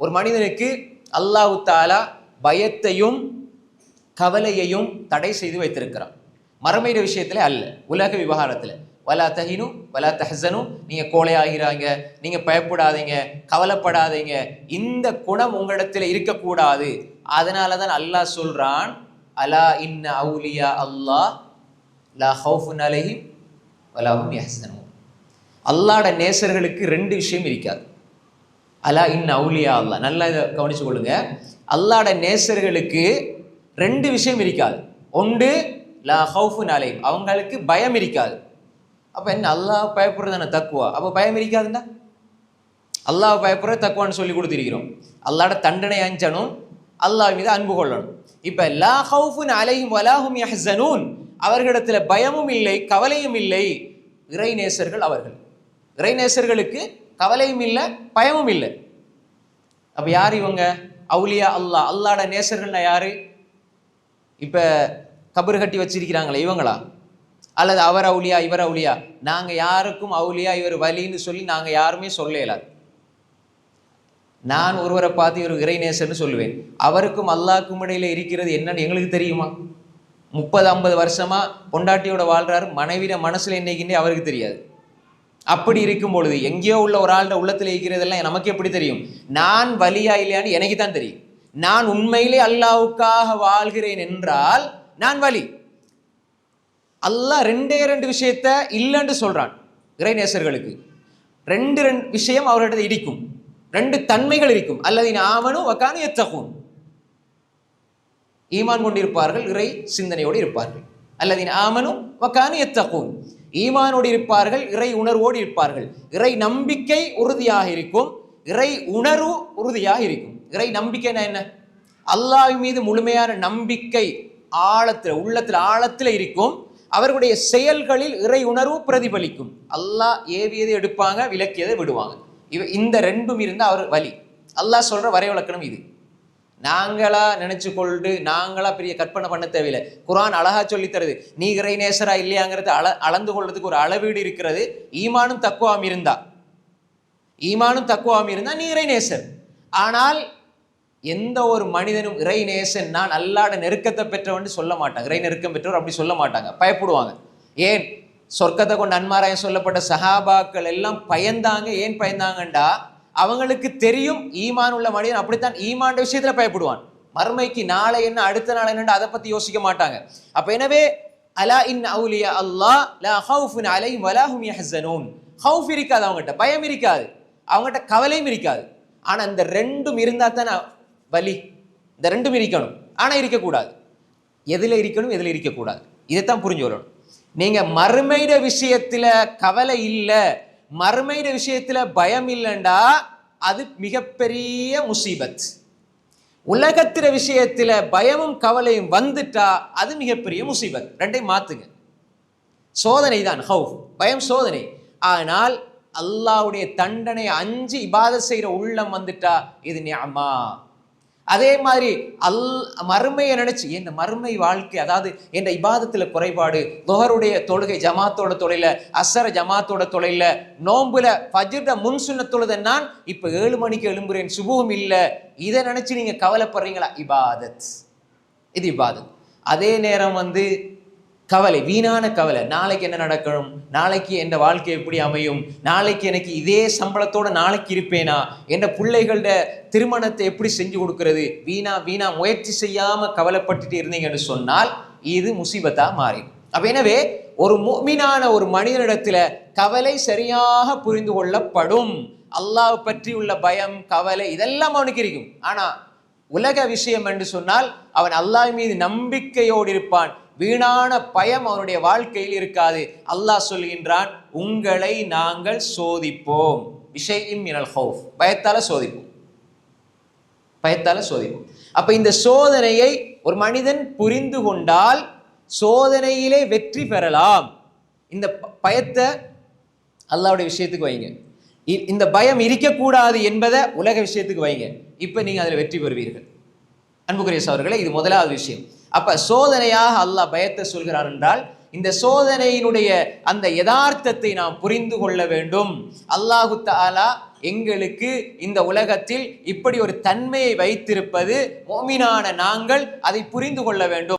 ஒரு மனிதனுக்கு அல்லாஹு தாலா பயத்தையும் கவலையையும் தடை செய்து வைத்திருக்கிறான். மறுமையிற விஷயத்தில் அல்ல. உலக விவகாரத்தில். வலா தஹினு வலா தஹசனு நீங்க கோழையாகிறாங்க நீங்கள் பயப்படாதீங்க கவலைப்படாதீங்க. இந்த குணம் உங்களிடத்தில் இருக்கக்கூடாது. அதனால தான் அல்லாஹ் சொல்கிறான் அலா இன்ன அவுலியா அல்லாஹ் லா ஹவுஃபுன் அலஹிம் வலாஹும் யஹ்சனூன். அல்லாட நேசர்களுக்கு ரெண்டு விஷயம் இருக்காது. அலா இன் அவுலியா அல்லா நல்லா இதை கவனிச்சு கொள்ளுங்க. அல்லாட நேசர்களுக்கு ரெண்டு விஷயம் இருக்காது. ஒன்று லா ஹவுஃபு அலைஹிம். அவங்களுக்கு பயம் இருக்காது. அப்போ என்ன? அல்லாஹ் பயப்படுறது தானே தக்குவா? அப்போ பயம் இருக்காதுண்டா? அல்லாஹ் பயப்படுற தக்குவான்னு சொல்லி கொடுத்துருக்கிறோம். அல்லாட தண்டனை அஞ்சனும் அல்லாஹ் மீது அன்பு கொள்ளணும். இப்போ லா ஹவுஃபுன் அலைஹிம் வலாஹும் யஹ்சனூன். அவர்களிடத்தில் பயமும் இல்லை கவலையும் இல்லை. இறைநேசர்கள் அவர்கள். இறைநேசர்களுக்கு கவலையும் இல்லை பயமும் இல்லை. அப்ப யார் இவங்க? அவுலியா அல்லாஹ். அல்லாட நேசர்கள்னா யாரு? இப்ப கபர் கட்டி வச்சிருக்கிறாங்களே இவங்களா? அல்லது அவர் அவுலியா இவர் அவுலியா? நாங்க யாருக்கும் அவுலியா இவர் வலின்னு சொல்லி நாங்க யாருமே சொல்லலாது நான் ஒருவரை பார்த்து இவர் இறைநேசர்னு சொல்லுவேன். அவருக்கும் அல்லாக்கும் இடையில இருக்கிறது என்னன்னு எங்களுக்கு தெரியுமா? முப்பது ஐம்பது வருஷமா பொண்டாட்டியோட வாழ்றாரு. மனைவிட மனசுல என்னைக்குன்னே அவருக்கு தெரியாது. அப்படி இருக்கும் பொழுது எங்கேயோ உள்ள ஒரு ஆளுட உள்ளத்துல இருக்கிறதெல்லாம் நமக்கு எப்படி தெரியும்? நான் வலியா இல்லையான்னு எனக்கு தான் தெரியும். நான் உண்மையிலே அல்லாவுக்காக வாழ்கிறேன் என்றால் நான் வலி. அல்லாஹ் ரெண்டே ரெண்டு விஷயத்த இல்லைன்னு சொல்றான் இறைநேசர்களுக்கு ரெண்டு ரெண்டு விஷயம் அவர்கிட்ட இடிக்கும். ரெண்டு தன்மைகள் இருக்கும். அல்லது ஆமனும் வக்கானு எத்தகும் ஈமான் கொண்டிருப்பார்கள் இறை சிந்தனையோடு இருப்பார்கள். அல்லது ஆமனும் வக்கானு எத்தகும் ஈமானோடு இருப்பார்கள் இறை உணர்வோடு இருப்பார்கள். இறை நம்பிக்கை உறுதியாக இருக்கும். இறை உணர்வு உறுதியாக இருக்கும். இறை நம்பிக்கைனா என்ன? அல்லாஹ் மீது முழுமையான நம்பிக்கை ஆழத்தில் உள்ளத்தில் ஆழத்தில் இருக்கும். அவர்களுடைய செயல்களில் இறை உணர்வு பிரதிபலிக்கும். அல்லாஹ் ஏவியதை எடுப்பாங்க விளக்கியதை விடுவாங்க. இவ இந்த ரெண்டும் இருந்தால் அவர் வலி. அல்லாஹ் சொல்கிற வரைவிலக்கணம் இது. நாங்களா நினைச்சு கொண்டு நாங்களா பெரிய கற்பனை பண்ண தேவையில்லை. குரான் அழகா சொல்லி தருது. நீ இறை நேசரா இல்லையாங்கிறது அள அளந்து கொள்றதுக்கு ஒரு அளவீடு இருக்கிறது. ஈமானும் தக்குவாம் இருந்தா. ஈமானும் தக்குவாம் இருந்தா நீ இறை நேசர். ஆனால் எந்த ஒரு மனிதனும் இறை நேசன் நான் அல்லாட நெருக்கத்தை பெற்றவன் சொல்ல மாட்டாங்க இறை நெருக்கம் பெற்றவர் அப்படி சொல்ல மாட்டாங்க. பயப்படுவாங்க. ஏன்? சொர்க்கத்தை கொண்டு அன்மாராயம் சொல்லப்பட்ட சஹாபாக்கள் எல்லாம் பயந்தாங்க. ஏன் பயந்தாங்கண்டா? அவங்களுக்கு தெரியும் ஈமான் உள்ள மனிதன் அப்படித்தான் ஈமான் விஷயத்துல பயப்படுவான். மறுமைக்கு நாளை என்ன அடுத்த நாள் என்ன அதை பத்தி யோசிக்க மாட்டாங்க. அப்ப எனவே அலா இன் அவுலியா அல்லாஹ் லா ஹவுஃபுன் அலைஹிம் வலாஹும் ஹும் ஹவுஃப் இருக்காது அவங்ககிட்ட பயம் இருக்காது. அவங்ககிட்ட கவலையும் இருக்காது. ஆனால் இந்த ரெண்டும் இருந்தால் தான் வலி. இந்த ரெண்டும் இருக்கணும். ஆனால் இருக்கக்கூடாது. எதில் இருக்கணும் எதில் இருக்கக்கூடாது. இதைத்தான் புரிஞ்சு வரணும் நீங்கள் மறுமையிட விஷயத்தில் கவலை இல்லை மறுமையிட விஷயத்துல பயம் இல்லைண்டா அது மிகப்பெரிய முசீபத். உலகத்திற விஷயத்துல பயமும் கவலையும் வந்துட்டா அது மிகப்பெரிய முசீபத். ரெண்டையும் மாத்துங்க. சோதனை தான் ஹவு பயம் சோதனை. ஆனால் அல்லாவுடைய தண்டனை அஞ்சு இபாத செய்கிற உள்ளம் வந்துட்டா இது நியமா அதே மாதிரி அல் மறுமையை நினைச்சு இந்த மறுமை வாழ்க்கை அதாவது என் இபாதத்தில் குறைபாடு தொஹருடைய தொழுகை ஜமாத்தோட தொழில அசர ஜமாத்தோட தொழில நோம்புல ஃபஜ்ர முன் சுன்ன தொழுத நான் இப்போ ஏழு மணிக்கு எழும்புறேன் சுபுவும் இல்லை. இதை நினைச்சு நீங்க கவலைப்படுறீங்களா? இபாதத். இது இபாதத். அதே நேரம் வந்து கவலை வீணான கவலை. நாளைக்கு என்ன நடக்கணும்? நாளைக்கு என் வாழ்க்கை எப்படி அமையும்? நாளைக்கு எனக்கு இதே சம்பளத்தோட நாளைக்கு இருப்பேனா? என் பிள்ளைகளோட திருமணத்தை எப்படி செஞ்சு கொடுக்கறது? வீணா வீணா முயற்சி செய்யாம கவலைப்பட்டுட்டு இருந்தீங்கன்னு சொன்னால் இது முசீபத்தா மாறிடும். அப்ப எனவே ஒரு மீனான ஒரு மனிதனிடத்துல கவலை சரியாக புரிந்து கொள்ளப்படும். அல்லாஹ் பற்றி உள்ள பயம் கவலை இதெல்லாம் அவனுக்கு இருக்கும். ஆனா உலக விஷயம் என்று சொன்னால் அவன் அல்லாஹ் மீது நம்பிக்கையோடு இருப்பான். வீணான பயம் அவனுடைய வாழ்க்கையில் இருக்காது. அல்லாஹ் சொல்கின்றான் உங்களை நாங்கள் சோதிப்போம். விஷயம் மினல் ஹவுஃப் பயத்தால சோதிப்போம். பயத்தால சோதிப்போம். அப்ப இந்த சோதனையை ஒரு மனிதன் புரிந்து கொண்டால் சோதனையிலே வெற்றி பெறலாம். இந்த பயத்தை அல்லாவுடைய விஷயத்துக்கு வைங்க. இ- இந்த பயம் இருக்கக்கூடாது என்பதை உலக விஷயத்துக்கு வைங்க. இப்போ நீங்கள் அதில் வெற்றி பெறுவீர்கள். அன்புக்குரிய அவர்களே இது முதலாவது விஷயம். அப்ப சோதனையாக அல்லாஹ் பயத்தை சொல்கிறார் என்றால் இந்த சோதனையினுடைய அந்த யதார்த்தத்தை நாம் புரிந்து கொள்ள வேண்டும். அல்லாஹு தாலா எங்களுக்கு இந்த உலகத்தில் இப்படி ஒரு தன்மையை வைத்திருப்பது மோமினான நாங்கள் அதை புரிந்து கொள்ள வேண்டும்.